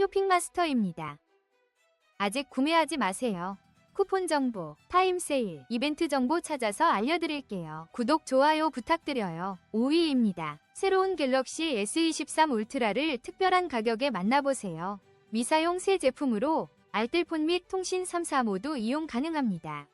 쇼핑마스터입니다. 아직 구매하지 마세요. 쿠폰 정보, 타임 세일, 이벤트 정보 찾아서 알려드릴게요. 구독, 좋아요 부탁드려요. 5위입니다. 새로운 갤럭시 S23 울트라를 특별한 가격에 만나보세요. 미사용 새 제품으로 알뜰폰 및 통신 3사 모두 이용 가능합니다.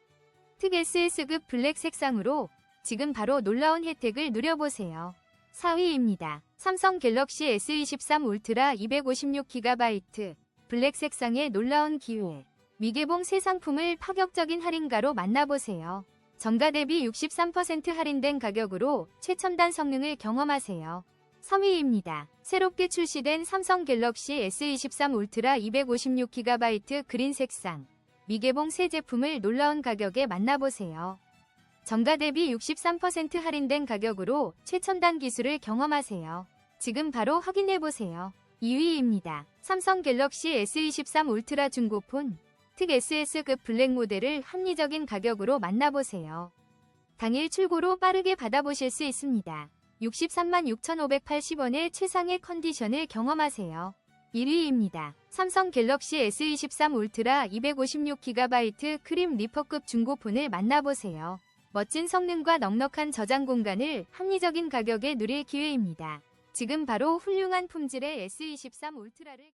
특 SS급 블랙 색상으로 지금 바로 놀라운 혜택을 누려보세요. 4위입니다. 삼성 갤럭시 S23 울트라 256GB 블랙 색상의 놀라운 기회. 미개봉 새 상품을 파격적인 할인가로 만나보세요. 정가 대비 63% 할인된 가격으로 최첨단 성능을 경험하세요. 3위입니다. 새롭게 출시된 삼성 갤럭시 S23 울트라 256GB 그린 색상. 미개봉 새 제품을 놀라운 가격에 만나보세요. 정가 대비 63% 할인된 가격으로 최첨단 기술을 경험하세요. 지금 바로 확인해보세요. 2위입니다. 삼성 갤럭시 S23 울트라 중고폰 특 SS급 블랙 모델을 합리적인 가격으로 만나보세요. 당일 출고로 빠르게 받아보실 수 있습니다. 63만 6,580원의 최상의 컨디션을 경험하세요. 1위입니다. 삼성 갤럭시 S23 울트라 256GB 크림 리퍼급 중고폰을 만나보세요. 멋진 성능과 넉넉한 저장 공간을 합리적인 가격에 누릴 기회입니다. 지금 바로 훌륭한 품질의 S23 울트라를